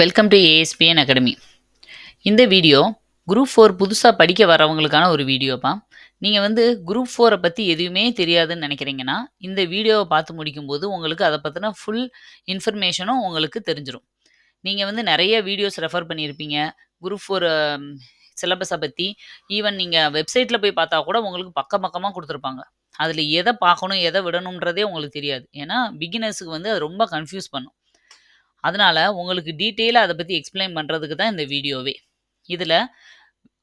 Welcome to ASPN academy இந்த video group four புதுசாக படிக்க வரவங்களுக்கான ஒரு வீடியோப்பா நீங்கள் வந்து குரூப் ஃபோரை பற்றி எதுவுமே தெரியாதுன்னு நினைக்கிறீங்கன்னா இந்த வீடியோவை பார்த்து முடிக்கும்போது உங்களுக்கு அதை பற்றின ஃபுல் இன்ஃபர்மேஷனும் உங்களுக்கு தெரிஞ்சிடும் நீங்கள் வந்து நிறைய வீடியோஸ் ரெஃபர் பண்ணியிருப்பீங்க. குரூப் ஃபோர் சிலபஸை பற்றி ஈவன் நீங்கள் வெப்சைட்டில் போய் பார்த்தா கூட உங்களுக்கு பக்கம் பக்கமாக கொடுத்துருப்பாங்க. அதில் எதை பார்க்கணும் எதை விடணுன்றதே உங்களுக்கு தெரியாது. ஏன்னா பிகினர்ஸுக்கு வந்து அது ரொம்ப கன்ஃபியூஸ் பண்ணும். அதனால் உங்களுக்கு டீட்டெயிலாக அதை பற்றி எக்ஸ்பிளைன் பண்ணுறதுக்கு தான் இந்த வீடியோவே. இதில்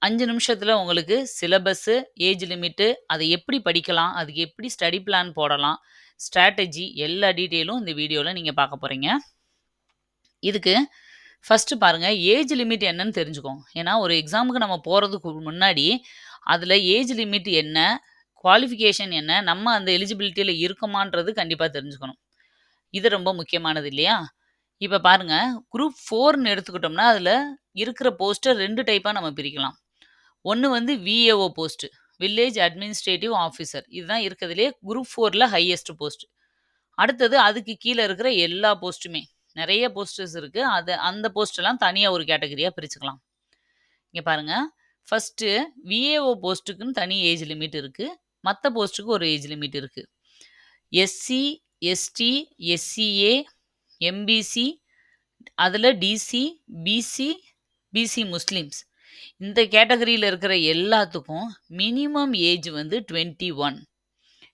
அஞ்சு நிமிஷத்தில் உங்களுக்கு சிலபஸ்ஸு ஏஜ் லிமிட்டு அதை எப்படி படிக்கலாம் அதுக்கு எப்படி ஸ்டடி பிளான் போடலாம் ஸ்ட்ராட்டஜி எல்லா டீட்டெயிலும் இந்த வீடியோவில் நீங்கள் பார்க்க போகிறீங்க இதுக்கு ஃபஸ்ட்டு பாருங்கள் ஏஜ் லிமிட் என்னன்னு தெரிஞ்சுக்கோங்க. ஏன்னா ஒரு எக்ஸாமுக்கு நம்ம போகிறதுக்கு முன்னாடி அதில் ஏஜ் லிமிட் என்ன குவாலிஃபிகேஷன் என்ன நம்ம அந்த எலிஜிபிலிட்டியில் இருக்கோமான்றது கண்டிப்பாக தெரிஞ்சுக்கணும். இது ரொம்ப முக்கியமானது இல்லையா? இப்போ பாருங்க குரூப் ஃபோர்னு எடுத்துக்கிட்டோம்னா அதில் இருக்கிற போஸ்ட்டை ரெண்டு டைப்பாக நம்ம பிரிக்கலாம். ஒன்று வந்து VAO post village administrative officer இதுதான் இருக்கிறதுலே குரூப் ஃபோரில் ஹையஸ்ட் போஸ்ட் அடுத்தது அதுக்கு கீழே இருக்கிற எல்லா போஸ்ட்டுமே நிறைய போஸ்டர்ஸ் இருக்குது அது அந்த போஸ்டெல்லாம் தனியாக ஒரு கேட்டகரியாக பிரிச்சுக்கலாம். இங்கே பாருங்கள் ஃபஸ்ட்டு விஏஓ போஸ்ட்டுக்குன்னு தனி ஏஜ் லிமிட் இருக்குது மற்ற போஸ்ட்டுக்கு ஒரு ஏஜ் லிமிட் இருக்குது எஸ்சி எஸ்டி எஸ்சிஏ எம்பிசி அதில் டிசி பிசி பிசி முஸ்லீம்ஸ் இந்த கேட்டகரியில் இருக்கிற எல்லாத்துக்கும் மினிமம் ஏஜ் வந்து டுவெண்ட்டி ஒன்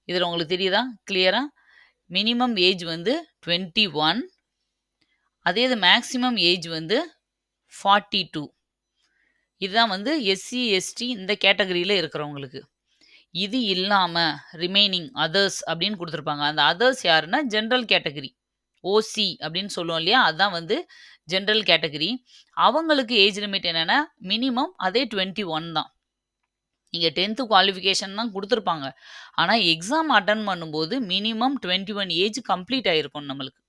இதில் உங்களுக்கு தெரியுதா? கிளியராக மினிமம் ஏஜ் வந்து டுவெண்ட்டி ஒன் அதே இது மேக்ஸிமம் ஏஜ் வந்து ஃபார்ட்டி டூ இதுதான் வந்து எஸ்சி எஸ்டி இந்த கேட்டகரியில் இருக்கிறவங்களுக்கு. இது இல்லாமல் ரிமைனிங் அதர்ஸ் அப்படின்னு கொடுத்துருப்பாங்க. அந்த அதர்ஸ் யாருன்னா ஜென்ரல் கேட்டகரி ஓசி அப்படின்னு சொல்லுவோம் இல்லையா? அதுதான் வந்து ஜென்ரல் கேட்டகரி அவங்களுக்கு ஏஜ் லிமிட் என்னென்னா மினிமம் அதே டுவெண்ட்டி ஒன் தான். நீங்கள் டென்த்து குவாலிஃபிகேஷன் தான் கொடுத்துருப்பாங்க. ஆனால் எக்ஸாம் அட்டன் பண்ணும்போது minimum twenty one age complete ஆகிருக்கும் நம்மளுக்கு.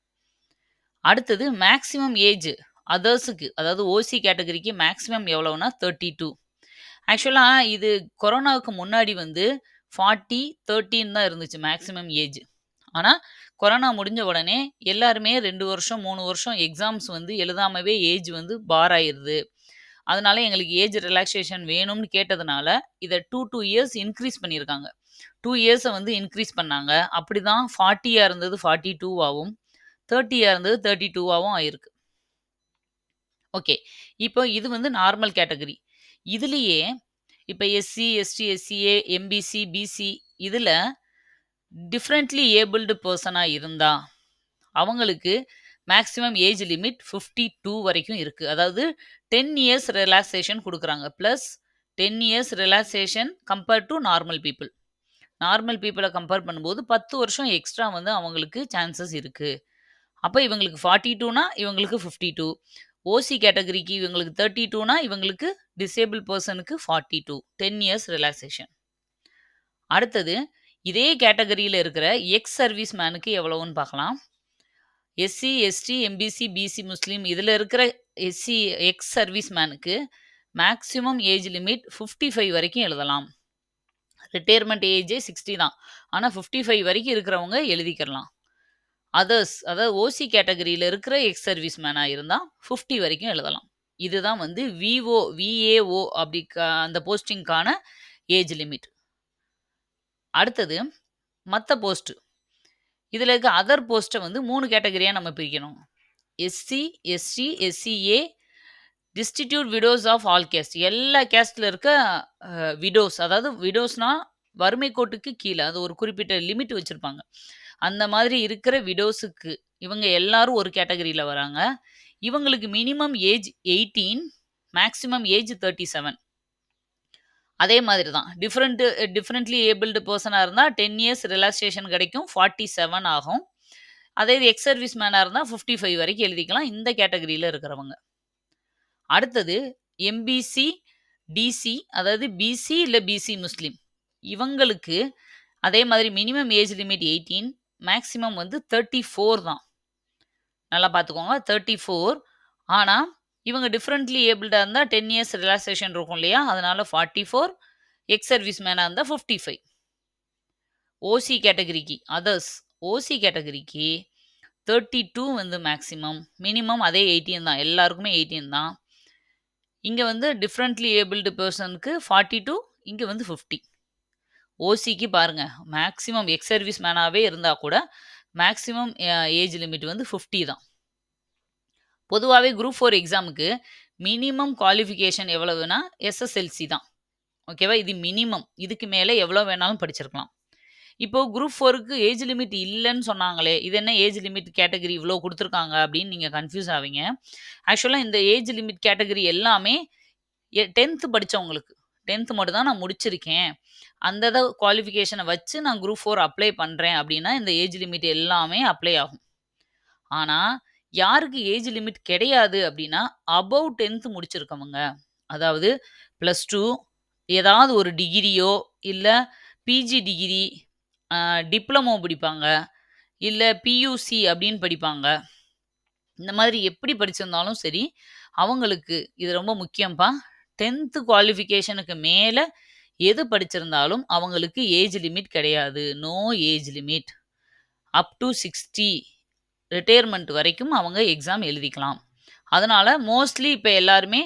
அடுத்தது மேக்ஸிமம் ஏஜ் அதர்ஸுக்கு அதாவது ஓசி கேட்டகரிக்கு மேக்ஸிமம் எவ்வளோனா தேர்ட்டி டூ ஆக்சுவலாக இது கொரோனாவுக்கு முன்னாடி வந்து ஃபார்ட்டி தேர்ட்டின்னு தான் இருந்துச்சு மேக்ஸிமம் ஏஜ் ஆனால் கொரோனா முடிஞ்ச உடனே எல்லாருமே ரெண்டு வருஷம் மூணு வருஷம் எக்ஸாம்ஸ் வந்து எழுதாமவே ஏஜ் வந்து பார் ஆயிடுது அதனால எங்களுக்கு ஏஜ் ரிலாக்ஸேஷன் வேணும்னு கேட்டதுனால இதை டூ டூ இயர்ஸ் இன்க்ரீஸ் பண்ணியிருக்காங்க. டூ இயர்ஸை வந்து இன்க்ரீஸ் பண்ணாங்க. அப்படி தான் ஃபார்ட்டியாக இருந்தது ஃபார்ட்டி டூவாகவும் தேர்ட்டியாக இருந்தது தேர்ட்டி டூவாகவும் ஆயிருக்கு. ஓகே இப்போ இது வந்து நார்மல் கேட்டகரி இதுலேயே இப்போ SC ST SCA MBC BC இதில் டிஃப்ரெண்ட்லி ஏபிள்டு பர்சனாக இருந்தால் அவங்களுக்கு maximum age limit fifty two வரைக்கும் இருக்குது அதாவது டென் இயர்ஸ் ரிலாக்ஸேஷன் கொடுக்குறாங்க. Plus ten years relaxation compared to normal people normal பீப்புளை கம்பேர் பண்ணும்போது பத்து வருஷம் எக்ஸ்ட்ரா வந்து அவங்களுக்கு சான்சஸ் இருக்குது அப்போ இவங்களுக்கு ஃபார்ட்டி டூனா இவங்களுக்கு ஃபிஃப்டி டூ ஓசி கேட்டகரிக்கு இவங்களுக்கு தேர்ட்டி டூனா இவங்களுக்கு டிசேபிள் பர்சனுக்கு forty two ten years relaxation அடுத்தது இதே கேட்டகரியில் இருக்கிற எக்ஸ் சர்வீஸ் மேனுக்கு எவ்வளோன்னு பார்க்கலாம். SC ST MBC BC Muslim இதில் இருக்கிற SC ex service மேனுக்கு maximum age limit fifty five வரைக்கும் எழுதலாம். ரிட்டையர்மெண்ட் ஏஜே சிக்ஸ்டி தான். ஆனால் ஃபிஃப்டி ஃபைவ் வரைக்கும் இருக்கிறவங்க எழுதிக்கிறலாம் அதர்ஸ் அதாவது ஓசி கேட்டகரியில் இருக்கிற எக்ஸ் சர்வீஸ் மேனாக இருந்தால் ஃபிஃப்டி வரைக்கும் எழுதலாம். இதுதான் வந்து விஓ விஏஓ அப்படி அந்த போஸ்டிங்க்கான ஏஜ் லிமிட் அடுத்தது மற்ற போஸ்ட்டு இதில் இருக்க அதர் போஸ்ட்டை வந்து மூணு கேட்டகரியாக நம்ம பிரிக்கணும். SC ST SCA destitute widows of all caste எல்லா கேஸ்டில் இருக்க விடோஸ் அதாவது விடோஸ்னால் வறுமை கோட்டுக்கு கீழே அது ஒரு குறிப்பிட்ட லிமிட் வச்சுருப்பாங்க. அந்த மாதிரி இருக்கிற விடோஸுக்கு இவங்க எல்லாரும் ஒரு கேட்டகரியில் வராங்க. இவங்களுக்கு minimum age eighteen maximum age thirty seven அதே மாதிரி தான் டிஃப்ரெண்ட்டு டிஃப்ரெண்ட்லி ஏபிள்டு பர்சனாக இருந்தால் டென் இயர்ஸ் ரிலாக்ஸேஷன் கிடைக்கும் ஃபார்ட்டி செவன் ஆகும். அதே இது எக்ஸ் சர்வீஸ் மேனாக இருந்தால் ஃபிஃப்டி ஃபைவ் வரைக்கும் எழுதிக்கலாம். இந்த கேட்டகரியில் இருக்கிறவங்க. அடுத்தது எம்பிசி டிசி அதாவது பிசி இல்லை பிசி முஸ்லீம் இவங்களுக்கு அதே மாதிரி minimum age limit eighteen maximum வந்து தேர்ட்டி ஃபோர் தான். நல்லா பார்த்துக்கோங்க தேர்ட்டி ஃபோர் ஆனால் இவங்க டிஃப்ரெண்ட்லி ஏபிள்டாக இருந்தால் டென் இயர்ஸ் ரிலாக்ஸேஷன் இருக்கும் இல்லையா? அதனால் ஃபார்ட்டி ஃபோர் எக்ஸ் சர்வீஸ் மேனாக இருந்தால் ஃபிஃப்டி ஃபைவ் ஓசி கேட்டகரிக்கு அதர்ஸ் ஓசி கேட்டகரிக்கு தேர்ட்டி டூ வந்து மேக்ஸிமம் மினிமம் அதே எயிட்டீன் தான். எல்லாருக்குமே எயிட்டீன் தான். இங்கே வந்து டிஃப்ரெண்ட்லி ஏபிள்டு பர்சனுக்கு ஃபார்ட்டி டூ இங்கே வந்து ஃபிஃப்டி ஓசிக்கு பாருங்கள் மேக்ஸிமம் எக்ஸ் சர்வீஸ் மேனாகவே இருந்தால் கூட மேக்ஸிமம் ஏஜ் லிமிட் வந்து ஃபிஃப்டி தான். பொதுவாகவே குரூப் ஃபோர் எக்ஸாமுக்கு மினிமம் குவாலிஃபிகேஷன் எவ்வளவுனா எஸ்எஸ்எல்சி தான். ஓகேவா இது மினிமம் இதுக்கு மேலே எவ்வளோ வேணாலும் படிச்சிருக்கலாம். இப்போது குரூப் ஃபோருக்கு ஏஜ் லிமிட் இல்லைன்னு சொன்னாங்களே இது என்ன ஏஜ் லிமிட் கேட்டகரி இவ்வளோ கொடுத்துருக்காங்க அப்படின்னு நீங்கள் கன்ஃபியூஸ் ஆவீங்க. ஆக்சுவலாக இந்த ஏஜ் லிமிட் கேட்டகரி எல்லாமே டென்த்து படித்தவங்களுக்கு டென்த்து மட்டும் தான் நான் முடிச்சிருக்கேன். அந்த குவாலிஃபிகேஷனை வச்சு நான் குரூப் ஃபோர் அப்ளை பண்ணுறேன் அப்படின்னா இந்த ஏஜ் லிமிட் எல்லாமே அப்ளை ஆகும். ஆனால் யாருக்கு ஏஜ் லிமிட் கிடையாது அப்படின்னா அபவ் டென்த்து முடிச்சிருக்கவங்க. அதாவது ப்ளஸ் டூ ஏதாவது ஒரு டிகிரியோ இல்லை பிஜி டிகிரி டிப்ளமோ படிப்பாங்க இல்லை பியூசி அப்படின்னு படிப்பாங்க. இந்த மாதிரி எப்படி படிச்சிருந்தாலும் சரி அவங்களுக்கு இது ரொம்ப முக்கியம்ப்பா டென்த்து குவாலிஃபிகேஷனுக்கு மேலே எது படிச்சிருந்தாலும் அவங்களுக்கு ஏஜ் லிமிட் கிடையாது. No age limit. Up to sixty retirement வரைக்கும் அவங்க எக்ஸாம் எழுதிக்கலாம். அதனால் மோஸ்ட்லி இப்போ எல்லாருமே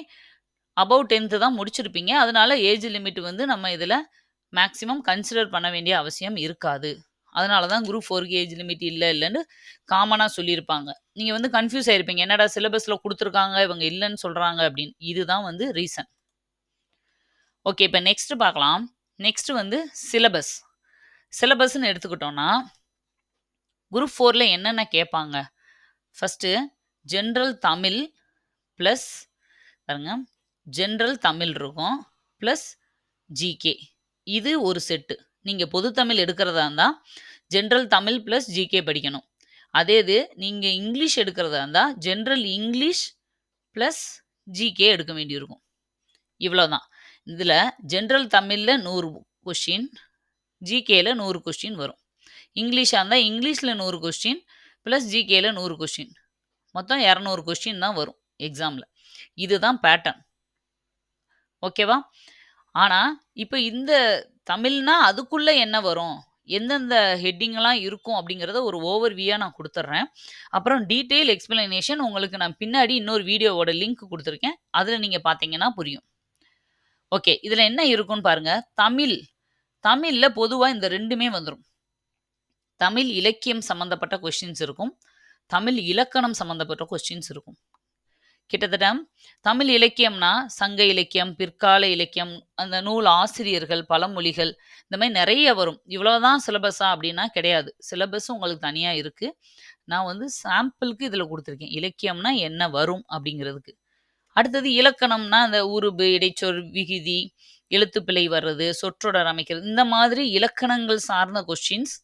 அபவ் டென்த்து தான் முடிச்சிருப்பீங்க. அதனால் ஏஜ் லிமிட் வந்து நம்ம இதில் மேக்ஸிமம் கன்சிடர் பண்ண வேண்டிய அவசியம் இருக்காது. அதனால தான் குரூப் ஃபோருக்கு ஏஜ் லிமிட் இல்லை இல்லைன்னு காமனாக சொல்லியிருப்பாங்க. நீங்கள் வந்து கன்ஃபியூஸ் ஆகிருப்பீங்க என்னடா சிலபஸில் கொடுத்துருக்காங்க இவங்க இல்லைன்னு சொல்கிறாங்க அப்படின்னு. இதுதான் வந்து ரீசன் ஓகே இப்போ நெக்ஸ்ட் பார்க்கலாம். நெக்ஸ்ட் வந்து சிலபஸ் சிலபஸ்ன்னு எடுத்துக்கிட்டோம்னா குரூப் ஃபோரில் என்னென்ன கேட்பாங்க? ஃபஸ்ட்டு ஜென்ரல் தமிழ் ப்ளஸ் பாருங்க ஜென்ரல் தமிழ் இருக்கும் ப்ளஸ் ஜிகே இது ஒரு செட்டு நீங்கள் பொது தமிழ் எடுக்கிறதா இருந்தால் ஜென்ரல் தமிழ் ப்ளஸ் ஜிகே படிக்கணும். அதே இது நீங்கள் இங்கிலீஷ் எடுக்கிறதா இருந்தால் ஜென்ரல் இங்கிலீஷ் ப்ளஸ் ஜிகே எடுக்க வேண்டியிருக்கும். இவ்வளோதான் இதில் ஜென்ரல் தமிழில் நூறு கொஷின் ஜிகேயில் நூறு கொஸ்டின் வரும். இங்கிலீஷாக இருந்தால் இங்கிலீஷில் நூறு கொஸ்டின் ப்ளஸ் ஜிகேயில் நூறு கொஸ்டின் மொத்தம் இரநூறு கொஸ்டின் தான் வரும் எக்ஸாமில் இதுதான் பேட்டர்ன் ஓகேவா ஆனால் இப்போ இந்த தமிழ்னா அதுக்குள்ளே என்ன வரும்? எந்தெந்த ஹெட்டிங்லாம் இருக்கும் அப்படிங்கிறத ஒரு ஓவர்வியாக நான் கொடுத்துட்றேன் அப்புறம் டீட்டெயில் எக்ஸ்பிளனேஷன் உங்களுக்கு நான் பின்னாடி இன்னொரு வீடியோவோட லிங்க் கொடுத்துருக்கேன். அதில் நீங்கள் பார்த்தீங்கன்னா புரியும். ஓகே இதில் என்ன இருக்குன்னு பாருங்கள் தமிழ். தமிழில் பொதுவாக இந்த ரெண்டுமே வந்துடும் தமிழ் இலக்கியம் சம்மந்தப்பட்ட கொஸ்டின்ஸ் இருக்கும். தமிழ் இலக்கணம் சம்மந்தப்பட்ட கொஸ்டின்ஸ் இருக்கும். கிட்டத்தட்ட தமிழ் இலக்கியம்னா சங்க இலக்கியம் பிற்கால இலக்கியம் அந்த நூல் ஆசிரியர்கள் பழமொழிகள் இந்த மாதிரி நிறைய வரும். இவ்வளோதான் சிலபஸா அப்படின்னா கிடையாது. சிலபஸும் உங்களுக்கு தனியாக இருக்குது நான் வந்து சாம்பிளுக்கு இதில் கொடுத்துருக்கேன். இலக்கியம்னா என்ன வரும் அப்படிங்கிறதுக்கு. அடுத்தது இலக்கணம்னா அந்த உருபு இடைச்சொல் விகுதி எழுத்துப்பிழை வர்றது சொற்றொடர் அமைக்கிறது இந்த மாதிரி இலக்கணங்கள் சார்ந்த கொஸ்டின்ஸ்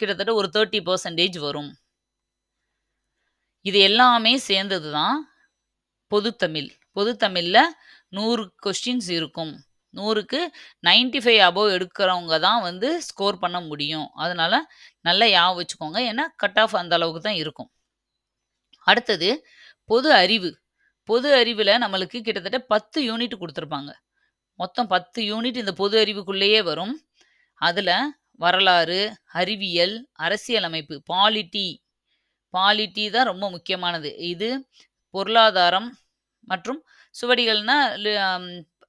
கிட்டத்தட்ட ஒரு தேர்ட்டி பர்சன்டேஜ் வரும். இது எல்லாமே சேர்ந்தது தான் பொதுத்தமிழ் பொதுத்தமிழில் நூறு கொஸ்டின்ஸ் இருக்கும். நூறுக்கு நைன்டி ஃபைவ் அபோவ் எடுக்கிறவங்க தான் வந்து ஸ்கோர் பண்ண முடியும். அதனால நல்லா ஞாபகம் வச்சுக்கோங்க. ஏன்னா கட் ஆஃப் அந்த அளவுக்கு தான் இருக்கும். அடுத்தது பொது அறிவு. பொது அறிவில் நம்மளுக்கு கிட்டத்தட்ட பத்து யூனிட் கொடுத்துருப்பாங்க. மொத்தம் பத்து யூனிட் இந்த பொது அறிவுக்குள்ளேயே வரும். அதில் வரலாறு அறிவியல் அரசியலமைப்பு பாலிட்டி. பாலிட்டி தான் ரொம்ப முக்கியமானது. இது பொருளாதாரம் மற்றும் சுவடிகள்னா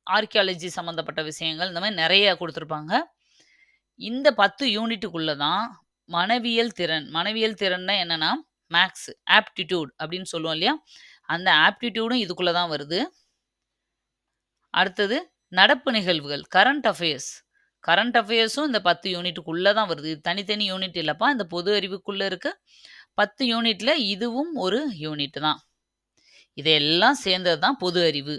ஆர்கியாலஜி சம்மந்தப்பட்ட விஷயங்கள். இந்த மாதிரி நிறைய கொடுத்துருப்பாங்க. இந்த பத்து யூனிட்டுக்குள்ளே தான் மனவியல் திறன். மனவியல் திறன்னா என்னென்னா மேக்ஸ் ஆப்டிடியூட் அப்படின்னு சொல்லுவோம் இல்லையா? அந்த ஆப்டிடியூடும் இதுக்குள்ளே தான் வருது. அடுத்தது நடப்பு நிகழ்வுகள் கரண்ட் அஃபேர்ஸ் கரண்ட் அஃபேர்ஸும் இந்த பத்து யூனிட்டுக்குள்ளே தான் வருது. இது தனித்தனி யூனிட் இல்லைப்பா இந்த பொது அறிவுக்குள்ளே இருக்க. பத்து யூனிட்டில் இதுவும் ஒரு யூனிட் தான். இதெல்லாம் சேர்ந்தது தான் பொது அறிவு.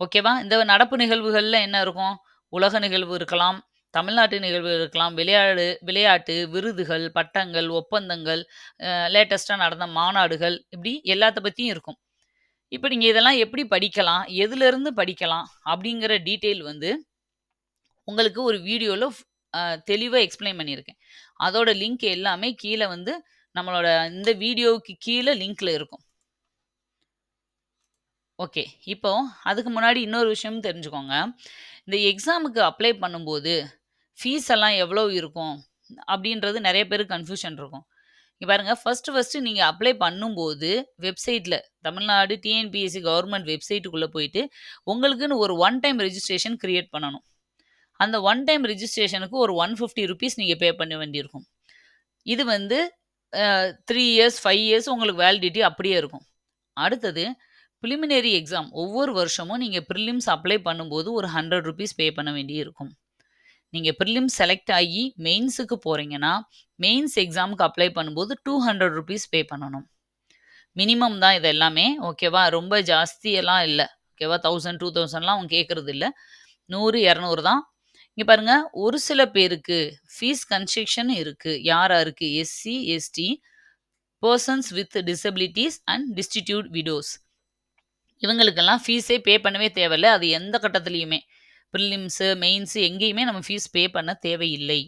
ஓகேவா இந்த நடப்பு நிகழ்வுகளில் என்ன இருக்கும்? உலக நிகழ்வு இருக்கலாம் தமிழ்நாட்டு நிகழ்வு இருக்கலாம் விளையாடு விளையாட்டு விருதுகள் பட்டங்கள் ஒப்பந்தங்கள் லேட்டஸ்ட்டாக நடந்த மாநாடுகள் இப்படி எல்லாத்த பற்றியும் இருக்கும். இப்போ நீங்கள் இதெல்லாம் எப்படி படிக்கலாம்? எதுலேருந்து படிக்கலாம்? அப்படிங்கிற டீட்டெயில் வந்து உங்களுக்கு ஒரு வீடியோவில் தெளிவாக எக்ஸ்பிளைன் பண்ணியிருக்கேன். அதோட லிங்க் எல்லாமே கீழே வந்து நம்மளோட இந்த வீடியோவுக்கு கீழே லிங்க்ல இருக்கும். ஓகே இப்போ அதுக்கு முன்னாடி இன்னொரு விஷயம் தெரிஞ்சுக்கோங்க. இந்த எக்ஸாமுக்கு அப்ளை பண்ணும்போது ஃபீஸ் எல்லாம் எவ்வளோ இருக்கும்? அப்படின்றது நிறைய பேருக்கு கன்ஃபியூஷன் இருக்கும். இங்கே பாருங்க ஃபஸ்ட்டு ஃபஸ்ட்டு நீங்கள் அப்ளை பண்ணும்போது வெப்சைட்டில் தமிழ்நாடு டிஎன்பிஎஸ்சி கவர்மெண்ட் வெப்சைட்டுக்குள்ளே போயிட்டு உங்களுக்குன்னு ஒரு ஒன் டைம் ரெஜிஸ்ட்ரேஷன் க்ரியேட் பண்ணணும். அந்த ஒன் டைம் ரிஜிஸ்ட்ரேஷனுக்கு ஒரு ஒன் ஃபிஃப்டி ருபீஸ் நீங்கள் பே பண்ண வேண்டியிருக்கும். இது வந்து த்ரீ இயர்ஸ் ஃபைவ் இயர்ஸ் உங்களுக்கு வேலிடிட்டி அப்படியே இருக்கும். அடுத்தது ப்ரிலிமினரி எக்ஸாம் ஒவ்வொரு வருஷமும் நீங்கள் ப்ரிலிம்ஸ் அப்ளை பண்ணும்போது ஒரு ஹண்ட்ரட் ருபீஸ் பே பண்ண வேண்டி இருக்கும் நீங்கள் ப்ரிலிம்ஸ் செலக்ட் ஆகி மெயின்ஸுக்கு போகிறீங்கன்னா மெயின்ஸ் எக்ஸாமுக்கு அப்ளை பண்ணும்போது டூ ஹண்ட்ரட் ருபீஸ் பே பண்ணணும். மினிமம் தான் இது எல்லாமே ஓகேவா ரொம்ப ஜாஸ்தியெல்லாம் இல்லை. ஓகேவா தௌசண்ட் டூ தௌசண்ட்லாம் அவங்க கேட்குறது இல்லை நூறு இரநூறு தான் இங்கே பாருங்க ஒரு சில பேருக்கு ஃபீஸ் கன்ஸ்ட்ரக்ஷன் இருக்குது யார் யாருக்கு SC ST persons with disabilities and destitute widows இவங்களுக்கெல்லாம் ஃபீஸே பே பண்ணவே தேவையில்லை. அது எந்த கட்டத்துலேயுமே. ப்ரிலிம்ஸு மெயின்ஸு எங்கேயுமே நம்ம ஃபீஸ் பே பண்ண தேவையில்லை.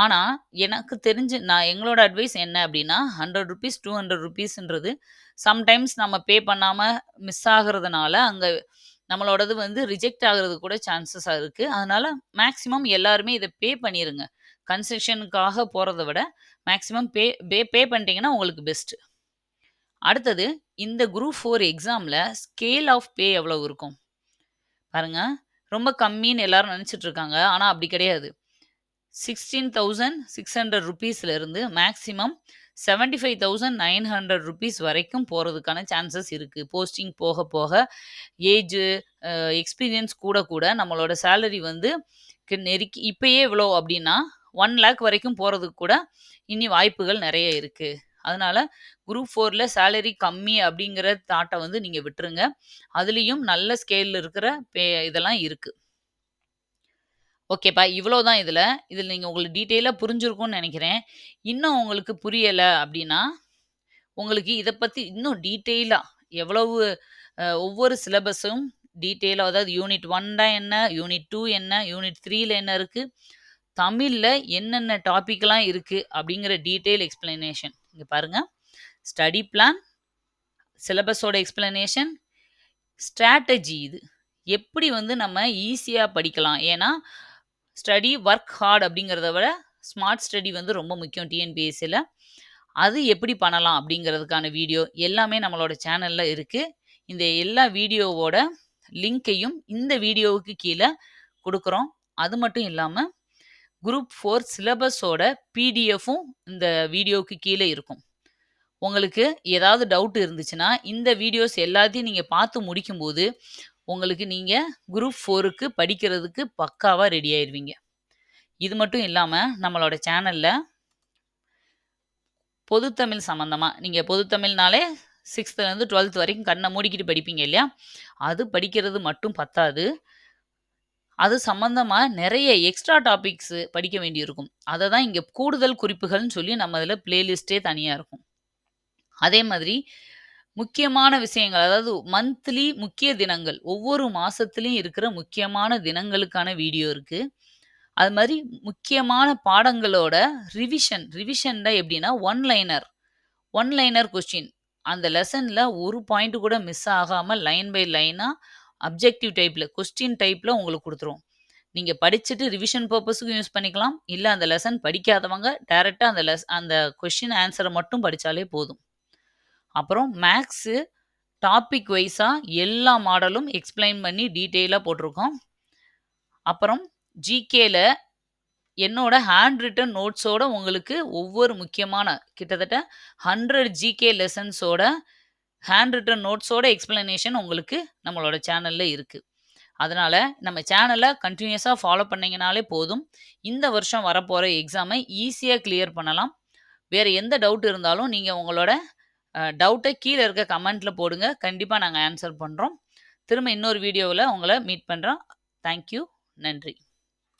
ஆனால் எனக்கு தெரிஞ்சு நான் எங்களோட அட்வைஸ் என்ன அப்படின்னா ஹண்ட்ரட் ருபீஸ் டூ ஹண்ட்ரட் ருபீஸ்ன்றது சம்டைம்ஸ் நம்ம பே பண்ணாமல் மிஸ் ஆகுறதுனால அங்கே நம்மளோடது வந்து ரிஜெக்ட் ஆகிறது கூட சான்சஸாக இருக்குது அதனால் மேக்ஸிமம் எல்லாருமே இதை பே பண்ணிடுங்க கன்ஸ்ட்ரக்ஷனுக்காக போகிறத விட மேக்ஸிமம் பே பே பே பண்ணிட்டீங்கன்னா உங்களுக்கு பெஸ்ட்டு அடுத்தது இந்த குரூப் ஃபோர் எக்ஸாமில் ஸ்கேல் ஆஃப் பே எவ்வளோ இருக்கும்? பாருங்க ரொம்ப கம்மின்னு எல்லாரும் நினச்சிட்டு இருக்காங்க. ஆனால் அப்படி கிடையாது. Sixteen thousand six hundred ருபீஸ்லேருந்து maximum seventy five thousand nine hundred rupees வரைக்கும் போகிறதுக்கான சான்சஸ் இருக்குது போஸ்டிங் போக போக ஏஜு எக்ஸ்பீரியன்ஸ் கூட கூட நம்மளோட சேலரி வந்து நெருக்கி இப்போயே இவ்வளோ அப்படின்னா ஒன் லேக் வரைக்கும் போகிறதுக்கு கூட இனி வாய்ப்புகள் நிறைய இருக்குது அதனால் குரூப் ஃபோரில் சேலரி கம்மி அப்படிங்கிற தாட்டை வந்து நீங்கள் விட்டுருங்க. அதுலேயும் நல்ல ஸ்கேலில் இருக்கிற பே இதெல்லாம் இருக்குது ஓகேப்பா இவ்வளோ தான் இதில். இதில் நீங்கள் உங்களுக்கு டீட்டெயிலாக புரிஞ்சிருக்கும்னு நினைக்கிறேன். இன்னும் உங்களுக்கு புரியலை அப்படின்னா உங்களுக்கு இதை பற்றி இன்னும் டீட்டெயிலாக எவ்வளவு ஒவ்வொரு சிலபஸும் டீட்டெயிலாக அதாவது யூனிட் ஒன்னா என்ன யூனிட் டூ என்ன யூனிட் த்ரீல என்ன இருக்குது தமிழில் என்னென்ன டாபிக்லாம் இருக்குது அப்படிங்கிற டீட்டெயில் எக்ஸ்பிளனேஷன். இங்கே பாருங்கள் ஸ்டடி பிளான் சிலபஸோட எக்ஸ்பிளனேஷன் ஸ்ட்ராட்டஜி இது. எப்படி வந்து நம்ம ஈஸியாக படிக்கலாம்? ஏன்னா ஸ்டடி ஒர்க் ஹார்ட் அப்படிங்கிறத விட ஸ்மார்ட் ஸ்டடி வந்து ரொம்ப முக்கியம் டிஎன்பிஎஸ்சியில் அது எப்படி பண்ணலாம் அப்படிங்கிறதுக்கான வீடியோ எல்லாமே நம்மளோட சேனலில் இருக்குது இந்த எல்லா வீடியோவோட லிங்க்கையும் இந்த வீடியோவுக்கு கீழே கொடுக்குறோம். அது மட்டும் இல்லாமல் குரூப் ஃபோர் சிலபஸோட பிடிஎஃப்பும் இந்த வீடியோவுக்கு கீழே இருக்கும். உங்களுக்கு ஏதாவது டவுட் இருந்துச்சுன்னா இந்த வீடியோஸ் எல்லாத்தையும் நீங்கள் பார்த்து முடிக்கும்போது உங்களுக்கு நீங்கள் குரூப் ஃபோருக்கு படிக்கிறதுக்கு பக்காவாக ரெடி ஆயிடுவீங்க இது மட்டும் இல்லாமல் நம்மளோட சேனலில் பொதுத்தமிழ் சம்மந்தமாக நீங்கள் பொதுத்தமிழ்னாலே சிக்ஸ்த்துலேருந்து டுவெல்த் வரைக்கும் கண்ணை மூடிக்கிட்டு படிப்பீங்க இல்லையா? அது படிக்கிறது மட்டும் பத்தாது. அது சம்மந்தமாக நிறைய எக்ஸ்ட்ரா டாபிக்ஸு படிக்க வேண்டியிருக்கும். அதை தான் இங்கே கூடுதல் குறிப்புகள்னு சொல்லி நம்ம இதில் பிளேலிஸ்ட்டே தனியாக இருக்கும். அதே மாதிரி முக்கியமான விஷயங்கள் அதாவது மந்த்லி முக்கிய தினங்கள். ஒவ்வொரு மாதத்துலேயும் இருக்கிற முக்கியமான தினங்களுக்கான வீடியோ இருக்குது அது மாதிரி முக்கியமான பாடங்களோட ரிவிஷன் ரிவிஷன்ல எப்படின்னா one liner one liner question அந்த லெசனில் ஒரு பாயிண்ட் கூட மிஸ் ஆகாமல் லைன் பை லைனாக அப்ஜெக்டிவ் டைப்பில் கொஸ்டின் டைப்பில் உங்களுக்கு கொடுத்துரும் நீங்கள் படிச்சுட்டு ரிவிஷன் பர்பஸுக்கும் யூஸ் பண்ணிக்கலாம். இல்லை அந்த லெசன் படிக்காதவங்க டேரெக்டாக அந்த லெஸ் அந்த கொஸ்டின் ஆன்சரை மட்டும் படித்தாலே போதும். அப்புறம் மேக்ஸு டாபிக் வைஸாக எல்லா மாடலும் எக்ஸ்பிளைன் பண்ணி டீட்டெயிலாக போட்டிருக்கோம். அப்புறம் ஜிகேல என்னோட ஹேண்ட் ரிட்டன் நோட்ஸோட உங்களுக்கு ஒவ்வொரு முக்கியமான கிட்டத்தட்ட ஹண்ட்ரட் ஜிகே லெசன்ஸோட ஹேண்ட் ரிட்டன் நோட்ஸோட எக்ஸ்பிளனேஷன் உங்களுக்கு நம்மளோட சேனலில் இருக்குது அதனால் நம்ம சேனலை கண்டினியூஸாக ஃபாலோ பண்ணிங்கனாலே போதும். இந்த வருஷம் வரப்போகிற எக்ஸாமை ஈஸியாக கிளியர் பண்ணலாம். வேறு எந்த டவுட் இருந்தாலும் நீங்கள் உங்களோட டவுட்டை கீழே இருக்க கமெண்ட்டில் போடுங்க. கண்டிப்பாக நாங்கள் ஆன்சர் பண்ணுறோம் திரும்ப இன்னொரு வீடியோவில் உங்களை மீட் பண்ணுறோம் தேங்க்யூ நன்றி.